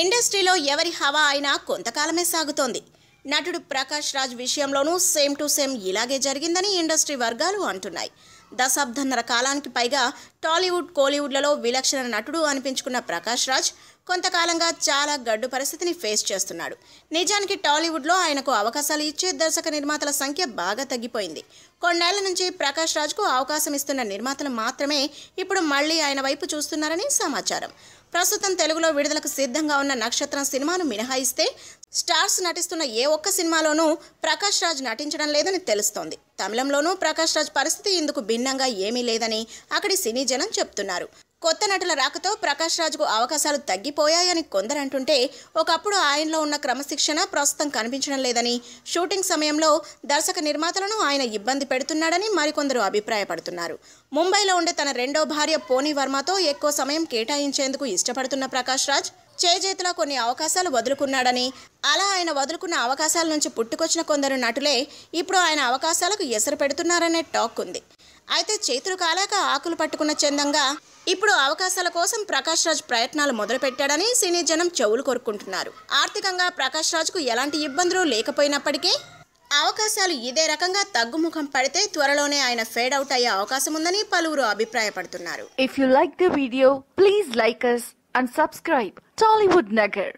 ఇండస్ట్రీలో ఎవరి హవా అయినా కొంతకాలమే సాగుతోంది. నటుడు ప్రకాష్ రాజ్ విషయంలోనూ సేమ్ టు సేమ్ ఇలాగే జరిగిందని ఇండస్ట్రీ వర్గాలు అంటున్నాయి. దశాబ్దన్నర కాలానికి పైగా టాలీవుడ్ కోలీవుడ్లలో విలక్షణ నటుడు అనిపించుకున్న ప్రకాష్ రాజ్ కొంతకాలంగా చాలా గడ్డు పరిస్థితిని ఫేస్ చేస్తున్నాడు. నిజానికి టాలీవుడ్లో ఆయనకు అవకాశాలు ఇచ్చే దర్శక నిర్మాతల సంఖ్య బాగా తగ్గిపోయింది. కొన్నేళ్ళ నుంచి ప్రకాష్ రాజ్కు అవకాశం ఇస్తున్న నిర్మాతలు మాత్రమే ఇప్పుడు మళ్ళీ ఆయన వైపు చూస్తున్నారని సమాచారం. ప్రస్తుతం తెలుగులో విడుదలకు సిద్ధంగా ఉన్న నక్షత్రం సినిమాను మినహాయిస్తే స్టార్స్ నటిస్తున్న ఏ ఒక్క సినిమాలోనూ ప్రకాష్ రాజ్ నటించడం లేదని తెలుస్తోంది. తమిళంలోనూ ప్రకాష్ రాజ్ పరిస్థితి ఇందుకు భిన్నంగా ఏమీ లేదని అక్కడి సినీ జనం చెప్తున్నారు. కొత్త నటుల రాకతో ప్రకాష్ రాజ్కు అవకాశాలు తగ్గిపోయాయని కొందరంటుంటే ఒకప్పుడు ఆయనలో ఉన్న క్రమశిక్షణ ప్రస్తుతం కనిపించడం లేదని షూటింగ్ సమయంలో దర్శక నిర్మాతలను ఆయన ఇబ్బంది పెడుతున్నాడని మరికొందరు అభిప్రాయపడుతున్నారు. ముంబైలో ఉండే తన రెండో భార్య పోనీ వర్మతో ఎక్కువ సమయం కేటాయించేందుకు ఇష్టపడుతున్న ప్రకాష్ రాజ్ చేజేతిలో కొన్ని అవకాశాలు వదులుకున్నాడని అలా ఆయన వదులుకున్న అవకాశాల నుంచి పుట్టుకొచ్చిన కొందరు నటులే ఇప్పుడు ఆయన అవకాశాలకు ఎసరు పెడుతున్నారనే టాక్ ఉంది. అయితే చేతులు కాలాక ఆకులు పట్టుకున్న చందంగా ఇప్పుడు అవకాశాల కోసం ప్రకాష్ రాజ్ ప్రయత్నాలు మొదలుపెట్టాడని సినీ జనం చెవులు కోరుకుంటున్నారు ఆర్థికంగా ప్రకాష్ రాజ్కు ఎలాంటి ఇబ్బందులు లేకపోయినప్పటికీ అవకాశాలు ఇదే రకంగా తగ్గుముఖం పడితే త్వరలోనే ఆయన ఫేడ్ అవుట్ అయ్యే అవకాశం ఉందని పలువురు అభిప్రాయపడుతున్నారు. If you like the video please like us and subscribe Tollywood Nagar